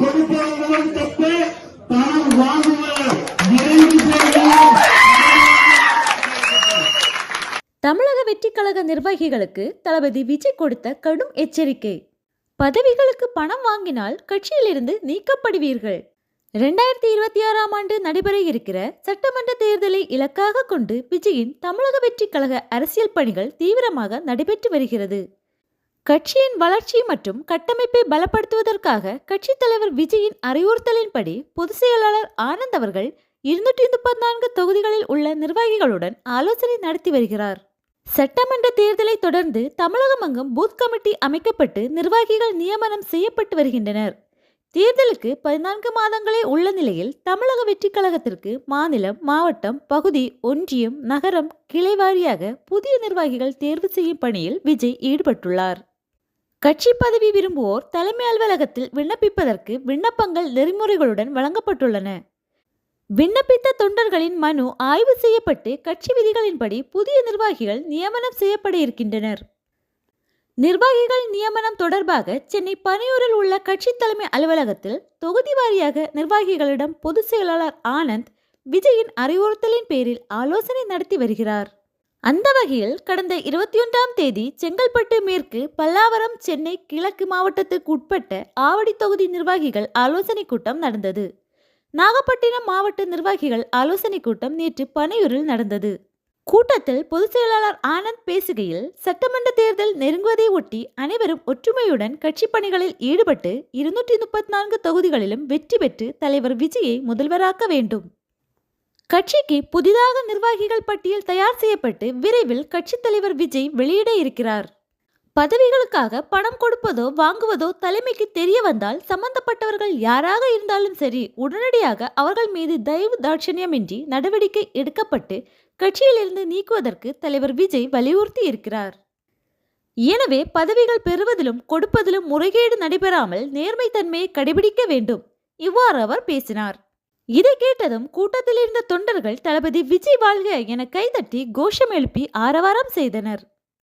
பணம் தப்பு பணம் வாங்குவோம் தமிழக வெற்றிக் கழக நிர்வாகிகளுக்கு தளபதி விஜய் கொடுத்த கடும் எச்சரிக்கை. பதவிகளுக்கு பணம் வாங்கினால் கட்சியிலிருந்து நீக்கப்படுவீர்கள். ரெண்டாயிரத்தி இருபத்தி ஆறாம் ஆண்டு நடைபெற இருக்கிற சட்டமன்ற தேர்தலை இலக்காக கொண்டு விஜயின் தமிழக வெற்றிக் கழக அரசியல் பணிகள் தீவிரமாக நடைபெற்று வருகிறது. கட்சியின் வளர்ச்சி மற்றும் கட்டமைப்பை பலப்படுத்துவதற்காக கட்சித் தலைவர் விஜயின் அறிவுறுத்தலின்படி பொதுச் செயலாளர் ஆனந்த் அவர்கள் இருநூற்றி முப்பத்தி தொகுதிகளில் உள்ள நிர்வாகிகளுடன் ஆலோசனை நடத்தி வருகிறார். சட்டமன்ற தேர்தலை தொடர்ந்து தமிழகமெங்கும் பூத் கமிட்டி அமைக்கப்பட்டு நிர்வாகிகள் நியமனம் செய்யப்பட்டு வருகின்றனர். தேர்தலுக்கு பதினான்கு மாதங்களே உள்ள நிலையில் தமிழக வெற்றிக் கழகத்திற்கு மாநிலம் மாவட்டம் பகுதி ஒன்றியம் நகரம் கிளை வாரியாக புதிய நிர்வாகிகள் தேர்வு செய்யும் பணியில் விஜய் ஈடுபட்டுள்ளார். கட்சி பதவி விரும்புவோர் தலைமை அலுவலகத்தில் விண்ணப்பிப்பதற்கு விண்ணப்பங்கள் நெறிமுறைகளுடன் வழங்கப்பட்டுள்ளன. விண்ணப்பித்த தொண்டர்களின் மனு ஆய்வு செய்யப்பட்டு கட்சி விதிகளின்படி புதிய நிர்வாகிகள் நியமனம் செய்யப்பட இருக்கின்றனர் நிர்வாகிகள் நியமனம் தொடர்பாக சென்னை பனையூரில் உள்ள கட்சி தலைமை அலுவலகத்தில் தொகுதி வாரியாக நிர்வாகிகளிடம் பொதுச் செயலாளர் ஆனந்த் விஜயின் அறிவுறுத்தலின் பேரில் ஆலோசனை நடத்தி வருகிறார். அந்த வகையில் கடந்த இருபத்தி ஒன்றாம் தேதி செங்கல்பட்டு மேற்கு பல்லாவரம் சென்னை கிழக்கு மாவட்டத்துக்கு உட்பட்ட ஆவடி தொகுதி நிர்வாகிகள் ஆலோசனை கூட்டம் நடந்தது. நாகப்பட்டினம் மாவட்ட நிர்வாகிகள் ஆலோசனை கூட்டம் நேற்று பனையூரில் நடந்தது. கூட்டத்தில் பொதுச் செயலாளர் ஆனந்த் பேசுகையில் சட்டமன்ற தேர்தல் நெருங்குவதை ஒட்டி அனைவரும் ஒற்றுமையுடன் கட்சி பணிகளில் ஈடுபட்டு இருநூற்றி முப்பத்தி நான்கு தொகுதிகளிலும் வெற்றி பெற்று தலைவர் விஜயை முதல்வராக்க வேண்டும். கட்சிக்கு புதிதாக நிர்வாகிகள் பட்டியல் தயார் செய்யப்பட்டு விரைவில் கட்சித் தலைவர் விஜய் வெளியிட இருக்கிறார். பதவிகளுக்காக பணம் கொடுப்பதோ வாங்குவதோ தலைமைக்கு தெரிய வந்தால் சம்பந்தப்பட்டவர்கள் யாராக இருந்தாலும் சரி உடனடியாக அவர்கள் மீது தயவு தாட்சணியமின்றி நடவடிக்கை எடுக்கப்பட்டு கட்சியிலிருந்து நீக்குவதற்கு தலைவர் விஜய் வலியுறுத்தி இருக்கிறார். எனவே பதவிகள் பெறுவதிலும் கொடுப்பதிலும் முறைகேடு நடைபெறாமல் நேர்மைத்தன்மையை கடைபிடிக்க வேண்டும் இவ்வாறு அவர் பேசினார். இதை கேட்டதும் கூட்டத்தில் இருந்த தொண்டர்கள் தளபதி விஜய் வாழ்க என கைதட்டி கோஷம் எழுப்பி ஆரவாரம் செய்தனர்.